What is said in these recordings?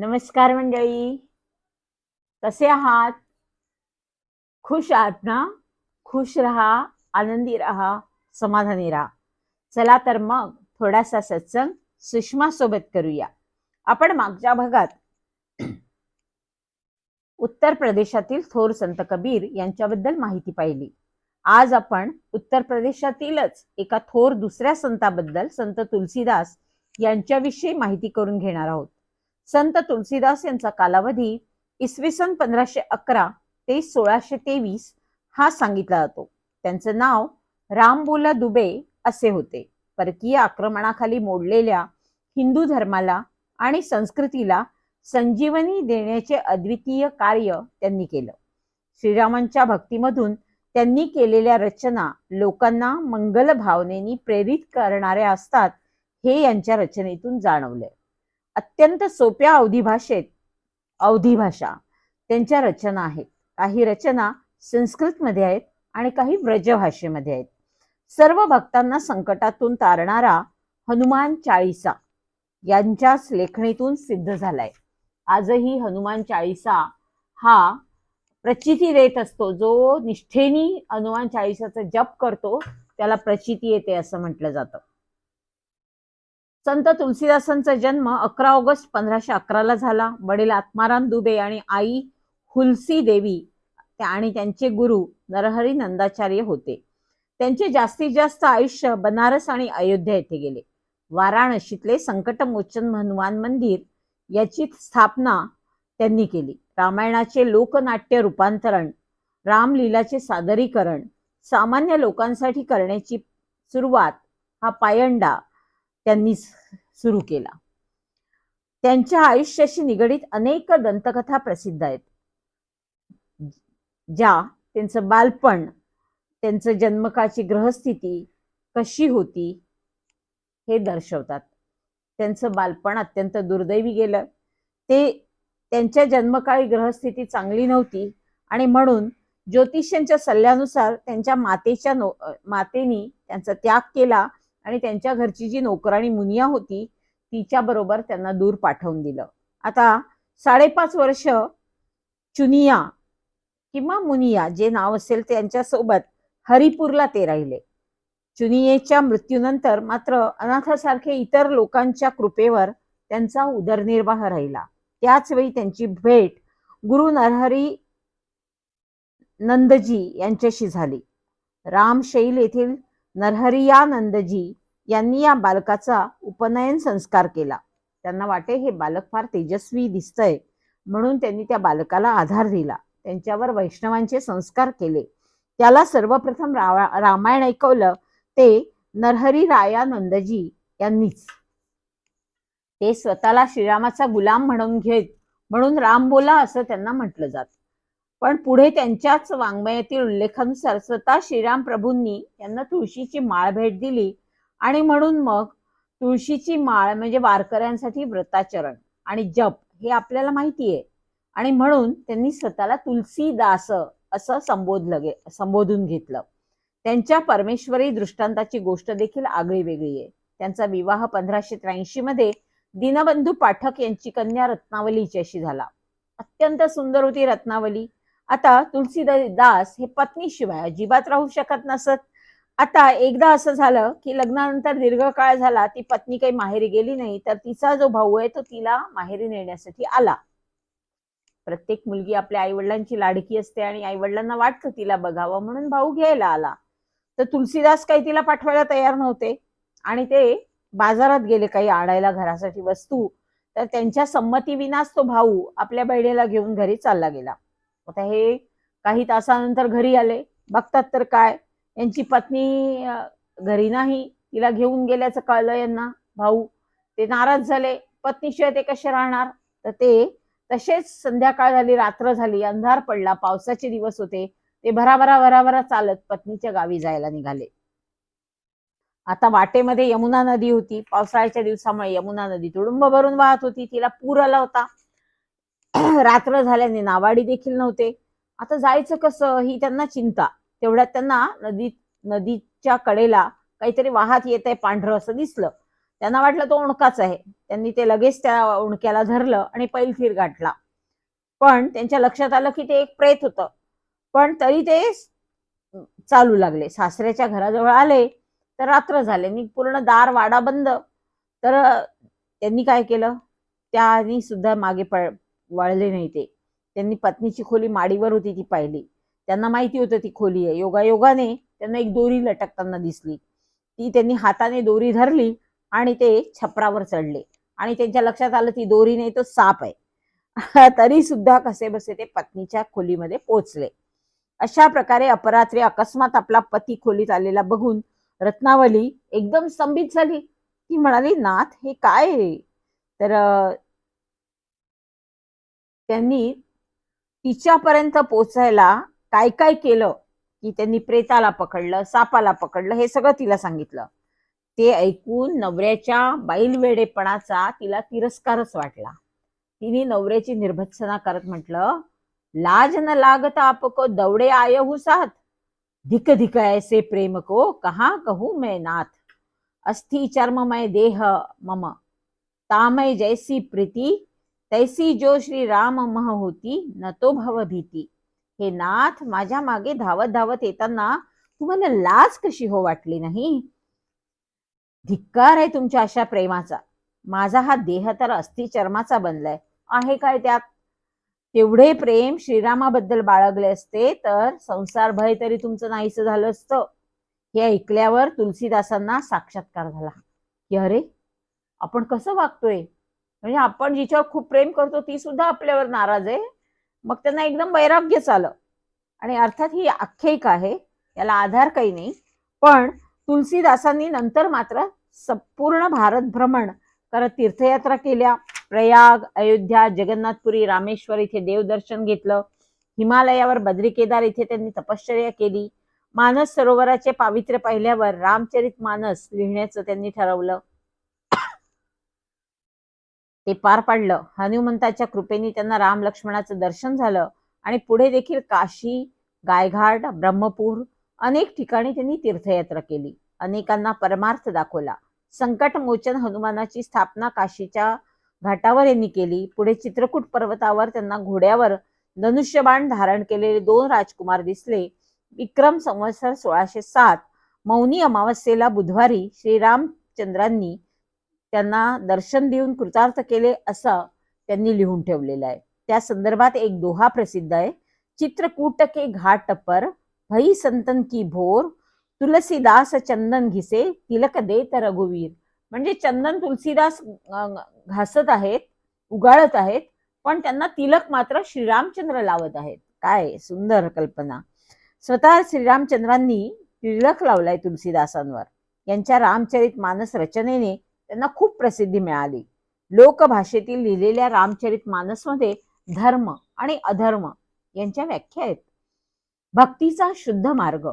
नमस्कार मंडळी. कसे आहात? खुश आहात ना? खुश रहा आनंदी रहा समाधानी राहा. चला तर मग थोडासा सत्संग सुषमा सोबत करूया. आपण मागच्या भागात उत्तर प्रदेशातील थोर संत कबीर यांच्याबद्दल माहिती पाहिली. आज आपण उत्तर प्रदेशातीलच एका थोर दुसऱ्या संताबद्दल संत तुलसीदास यांच्याविषयी माहिती करून घेणार आहोत. संत तुलसीदास यांचा कालावधी इसवी सन पंधराशे अकरा ते सोळाशे तेवीस हा सांगितला जातो. त्यांचं नाव रामबोला दुबे असे होते. परकीय आक्रमणाखाली मोडलेल्या हिंदू धर्माला आणि संस्कृतीला संजीवनी देण्याचे अद्वितीय कार्य त्यांनी केलं. श्रीरामांच्या भक्तीमधून त्यांनी केलेल्या रचना लोकांना मंगल भावनेनी प्रेरित करणाऱ्या असतात हे यांच्या रचनेतून जाणवले अत्यंत सोप्या अवधी भाषेत अवधी भाषा त्यांच्या रचना आहेत. काही रचना संस्कृतमध्ये आहेत आणि काही व्रजभाषेमध्ये आहेत. सर्व भक्तांना संकटातून तारणारा हनुमान चाळीसा यांच्याच लेखणीतून सिद्ध झालाय. आजही हनुमान चाळीसा हा प्रचिती देत असतो. जो निष्ठेनी हनुमान चाळीसाचा जप करतो त्याला प्रचिती येते असं म्हटलं जातं. संत तुलसीदासांचा जन्म अकरा ऑगस्ट पंधराशे अकराला झाला. वडील आत्माराम दुबे आणि आई हुलसी देवी आणि त्यांचे गुरु नरहरी नंदाचार्य होते. त्यांचे जास्तीत जास्त आयुष्य बनारस आणि अयोध्या येथे गेले. वाराणसीतले संकटमोचन हनुमान मंदिर याची स्थापना त्यांनी केली. रामायणाचे लोकनाट्य रूपांतरण रामलीलाचे सादरीकरण सामान्य लोकांसाठी करण्याची सुरुवात हा पायंडा त्यांनी सुरू केला. त्यांच्या आयुष्याशी निगडीत अनेक दंतकथा प्रसिद्ध आहेत. ज्या त्यांचं बालपण त्यांचं जन्मकाळची ग्रहस्थिती कशी होती हे दर्शवतात. त्यांचं बालपण अत्यंत दुर्दैवी गेलं. ते त्यांच्या जन्मकाळी ग्रहस्थिती चांगली नव्हती आणि म्हणून ज्योतिष्यांच्या सल्ल्यानुसार त्यांच्या मातेच्या नो मातेनी त्यांचा त्याग केला आणि त्यांच्या घरची जी नोकराणी मुनिया होती तिच्या बरोबर त्यांना दूर पाठवून दिलं. आता साडेपाच वर्ष चुनिया किंवा मुनिया जे नाव असेल त्यांच्यासोबत हरिपूरला ते राहिले. चुनियेच्या मृत्यूनंतर मात्र अनाथासारखे इतर लोकांच्या कृपेवर त्यांचा उदरनिर्वाह राहिला. त्याच वेळी त्यांची भेट गुरु नरहरी नंदजी यांच्याशी झाली. रामशैल येथील नरहरियानंदजी यांनी या बालकाचा उपनयन संस्कार केला. त्यांना वाटे हे बालक फार तेजस्वी दिसतंय. म्हणून त्यांनी त्या बालकाला आधार दिला. त्यांच्यावर वैष्णवांचे संस्कार केले. त्याला सर्वप्रथम रा- रामायण ऐकवलं ते नरहरी रायानंदजी यांनीच. ते स्वतःला श्रीरामाचा गुलाम म्हणून घेत म्हणून राम बोला असं त्यांना म्हटलं जात. पण पुढे त्यांच्याच वाङ्मयातील उल्लेखानुसार स्वतः श्रीराम प्रभूंनी त्यांना तुळशीची माळ भेट दिली. आणि म्हणून मग तुळशीची माळ म्हणजे वारकऱ्यांसाठी व्रताचरण आणि जप हे आपल्याला माहिती आहे आणि म्हणून त्यांनी स्वतःला तुलसीदास असं संबोधलं गे संबोधून घेतलं. त्यांच्या परमेश्वरी दृष्टांताची गोष्ट देखील आगळी वेगळी आहे. त्यांचा विवाह पंधराशे त्र्याऐंशी मध्ये दीनबंधू पाठक यांची कन्या रत्नावली हिच्याशी झाला. अत्यंत सुंदर होती रत्नावली. आता तुलसीदास हे पत्नीशिवाय अजिबात राहू शकत नसत. आता एकदा असं झालं की लग्नानंतर दीर्घकाळ झाला ती पत्नी काही माहेरी गेली नाही तर तिचा जो भाऊ आहे तो तिला माहेरी नेण्यासाठी आला. प्रत्येक मुलगी आपल्या आईवडिलांची लाडकी असते आणि आईवडिलांना वाटतं तिला बघावं म्हणून भाऊ घ्यायला आला. तर तुलसीदास काही तिला पाठवायला तयार नव्हते आणि ते बाजारात गेले काही आणायला घरासाठी वस्तू. तर त्यांच्या संमतीविनाच तो भाऊ आपल्या बहिणीला घेऊन घरी चालला गेला. आता हे काही तासानंतर घरी आले. बघतात तर काय? यांची पत्नी घरी नाही. तिला घेऊन गेल्याचं कळलं यांना. भाऊ ते नाराज झाले. पत्नीशिवाय ते कसे राहणार? तर ते तसेच संध्याकाळ झाली रात्र झाली अंधार पडला पावसाचे दिवस होते. ते भराभरा भराभरा चालत पत्नीच्या गावी जायला निघाले. आता वाटेमध्ये यमुना नदी होती. पावसाळ्याच्या दिवसामुळे यमुना नदी तुडुंब भरून वाहत होती. तिला पूर आला होता. रात्र झाल्याने नावाडी देखील नव्हते. आता जायचं कसं ही त्यांना चिंता. तेवढ्यात त्यांना नदी नदीच्या कडेला काहीतरी वाहत येत आहे पांढरं असं दिसलं. त्यांना वाटलं तो ओणकाच आहे. त्यांनी ते लगेच त्या ओणक्याला धरलं आणि पैलतीर गाठला. पण त्यांच्या लक्षात आलं की ते एक प्रेत होतं. पण तरी ते चालू लागले. सासऱ्याच्या घराजवळ आले तर रात्र झाले. आणि पूर्ण दार वाडा बंद. तर त्यांनी काय केलं? त्यांनी सुद्धा मागे पळ वळले नाही ते. त्यांनी पत्नीची खोली माडीवर होती ती पाहिली. त्यांना माहिती होतं ती खोली आहे. योगायोगाने त्यांना एक दोरी लटकताना दिसली. ती त्यांनी हाताने दोरी धरली आणि ते छपरावर चढले. आणि त्यांच्या लक्षात आलं ती दोरी नाही तो साप आहे. तरी सुद्धा कसे बसे ते पत्नीच्या खोलीमध्ये पोचले अशा प्रकारे अपरात्री अकस्मात आपला पती खोलीत आलेला बघून रत्नावली एकदम स्तंभित झाली. ती म्हणाली नाथ हे काय आहे?" तर त्यांनी तिच्यापर्यंत पोचायला काय काय केलं की त्यांनी प्रेताला पकडलं सापाला पकडलं हे सगळं तिला सांगितलं. ते ऐकून नवऱ्याच्या बैलवेडेपणाचा तिला तिरस्कारच वाटला. तिने नवऱ्याची निर्भत्सना करत म्हटलं लाज न लागता आपको दौड़े आय हूँ साथ. धिक धिक ऐसे प्रेम को कहा कहू मैं नाथ. अस्थि चर्ममय देह मम. तामय जैसी प्रीती तैसी जो श्री राम मह होती न तो भव भीती. हे नाथ माझ्या मागे धावत धावत येताना तुम्हाला लाज कशी हो वाटली नाही? धिक्कार आहे तुमच्या अशा प्रेमाचा. माझा हा देह तर अस्थि चर्माचा बनलाय. आहे काय त्यात? तेवढे प्रेम श्रीरामाबद्दल बाळगले असते तर संसार भय तरी तुमचं नाहीसं झालं असतं. हे ऐकल्यावर तुलसीदासांना साक्षात्कार झाला. की अरे आपण कसं वागतोय? म्हणजे आपण जिच्यावर खूप प्रेम करतो ती सुद्धा आपल्यावर नाराज आहे. मग त्यांना एकदम वैराग्यच आलं आणि अर्थात ही आख्यायिका आहे याला आधार काही नाही. पण तुलसीदासांनी नंतर मात्र संपूर्ण भारत भ्रमण करत तीर्थयात्रा केल्या. प्रयाग अयोध्या जगन्नाथपुरी रामेश्वर इथे देवदर्शन घेतलं. हिमालयावर बद्री केदार इथे त्यांनी तपश्चर्या केली. मानस सरोवराचे पावित्र्य पाहिल्यावर रामचरित मानस लिहिण्याचं त्यांनी ठरवलं. ते पार पाडलं. हनुमंताच्या कृपेने त्यांना राम लक्ष्मणाचं दर्शन झालं आणि पुढे देखील काशी गायघाट ब्रह्मपूर अनेक ठिकाणी त्यांनी तीर्थयात्रा केली. अनेकांना परमार्थ दाखवला. संकट मोचन हनुमानाची स्थापना काशीच्या घाटावर यांनी केली. पुढे चित्रकूट पर्वतावर त्यांना घोड्यावर धनुष्यबाण धारण केलेले दोन राजकुमार दिसले. विक्रम संवत्सर सोळाशे सात मौनी अमावस्येला बुधवारी श्रीरामचंद्रांनी त्यांना दर्शन देऊन कृतार्थ केले असं त्यांनी लिहून ठेवलेलं आहे. त्या संदर्भात एक दोहा प्रसिद्ध आहे. चित्रकूट के घाट पर भई संतन की भोर तुलसीदास चंदन घिसे तिलक देत रघुवीर. म्हणजे चंदन तुलसीदास घासत आहेत उगाळत आहेत पण त्यांना तिलक मात्र श्रीरामचंद्र लावत आहेत. काय सुंदर कल्पना. स्वतः श्रीरामचंद्रांनी तिलक लावलाय तुलसीदासांवर. यांच्या रामचरित मानस रचनेने त्यांना खूप प्रसिद्धी मिळाली. लोकभाषेतील लिहिलेल्या रामचरित मानसमध्ये धर्म आणि अधर्म यांच्या व्याख्या आहेत. भक्तीचा शुद्ध मार्ग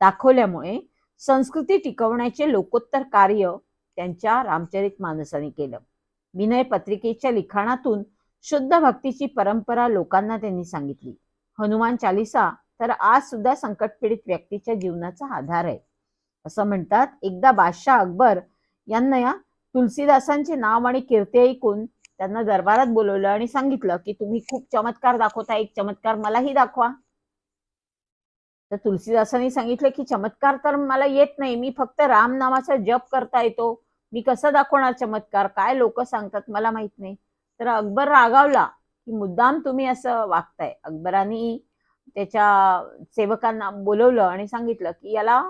दाखवल्यामुळे संस्कृती टिकवण्याचे लोकोत्तर कार्य त्यांच्या रामचरित मानसाने केलं. विनय पत्रिकेच्या लिखाणातून शुद्ध भक्तीची परंपरा लोकांना त्यांनी सांगितली. हनुमान चालिसा तर आज सुद्धा संकटपीडित व्यक्तीच्या जीवनाचा आधार आहे. असं म्हणतात एकदा बादशाह अकबर यांना या तुलसीदासांचे नाव आणि कीर्ती ऐकून त्यांना दरबारात बोलवलं आणि सांगितलं की तुम्ही खूप चमत्कार दाखवता एक चमत्कार मलाही दाखवा. तर तुलसीदासांनी सांगितलं की चमत्कार तर मला येत नाही मी फक्त राम नामाचा जप करता येतो. मी कसं दाखवणार चमत्कार? काय लोक सांगतात मला माहीत नाही. तर अकबर रागावला की मुद्दाम तुम्ही असं वागताय. अकबरांनी त्याच्या सेवकांना बोलवलं आणि सांगितलं की याला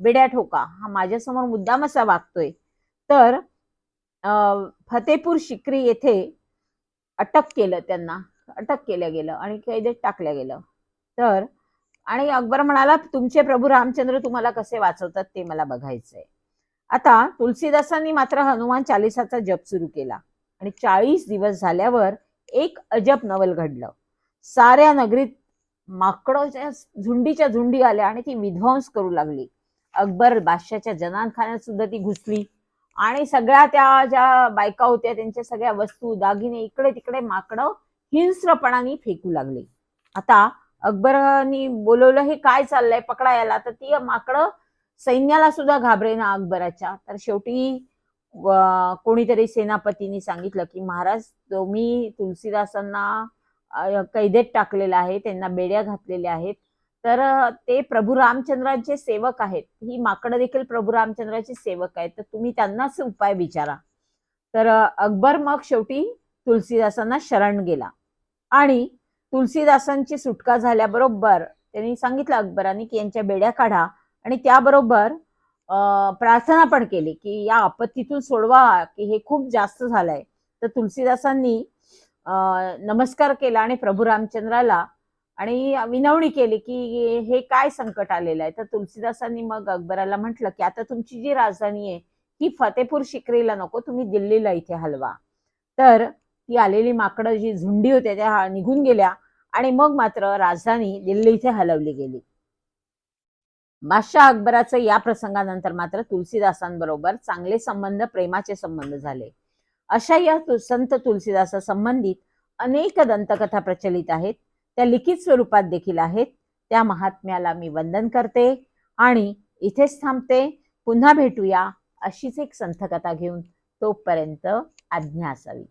बेड्या ठोका हा माझ्यासमोर मुद्दाम असा वागतोय. तर फतेपूर शिक्री येथे अटक केलं त्यांना. अटक केलं गेलं आणि कैदेत टाकलं गेलं. तर आणि अकबर म्हणाला तुमचे प्रभू रामचंद्र तुम्हाला कसे वाचवतात ते मला बघायचंय. आता तुलसीदासांनी मात्र हनुमान चालिसाचा जप सुरू केला. आणि चाळीस दिवस झाल्यावर एक अजब नवल घडलं. साऱ्या नगरीत माकडच्या झुंडीच्या झुंडी आल्या आणि ती विध्वंस करू लागली. अकबर बादशाच्या जनानखान्यात सुद्धा ती घुसली. आणि सगळ्या त्या ज्या बायका होत्या त्यांच्या सगळ्या वस्तू दागिने इकडे तिकडे माकडं हिंस्रपणाने फेकू लागले. आता अकबरांनी बोलवलं हे काय चाललंय? पकडा याला. तर ती माकडं सैन्याला सुद्धा घाबरेना अकबराच्या. तर शेवटी कोणीतरी सेनापतींनी सांगितलं की महाराज तुम्ही तुलसीदासांना कैदेत टाकलेलं आहे त्यांना बेड्या घातलेल्या आहेत तर ते प्रभू रामचंद्रांचे सेवक आहेत. ही माकडं देखील प्रभू रामचंद्राचे सेवक आहेत. तर तुम्ही त्यांनाच उपाय विचारा. तर अकबर मग शेवटी तुलसीदासांना शरण गेला. आणि तुलसीदासांची सुटका झाल्याबरोबर त्यांनी सांगितलं अकबरांनी की यांच्या बेड्या काढा. आणि त्याबरोबर प्रार्थना पण केली की या आपत्तीतून सोडवा की हे खूप जास्त झालंय. तर तुलसीदासांनी नमस्कार केला आणि प्रभू रामचंद्राला आणि विनवणी केली की हे काय संकट आलेलं आहे? तर तुलसीदासांनी मग अकबराला म्हटलं की आता तुमची जी राजधानी आहे ती फतेपूर शिकरीला नको तुम्ही दिल्लीला इथे हलवा. तर ती आलेली माकडं जी झुंडी होत्या त्या निघून गेल्या आणि मग मात्र राजधानी दिल्ली इथे हलवली गेली. बादशाह अकबराचं या प्रसंगानंतर मात्र तुलसीदासांबरोबर चांगले संबंध प्रेमाचे संबंध झाले. अशा या संत तुलसीदासा संबंधित अनेक दंतकथा प्रचलित आहेत. त्या लिखित स्वरूपात देखील आहेत. त्या महात्म्याला मी वंदन करते आणि इथेच थांबते. पुन्हा भेटूया अशीच एक संतकथा घेऊन तोपर्यंत आज्ञा असावी.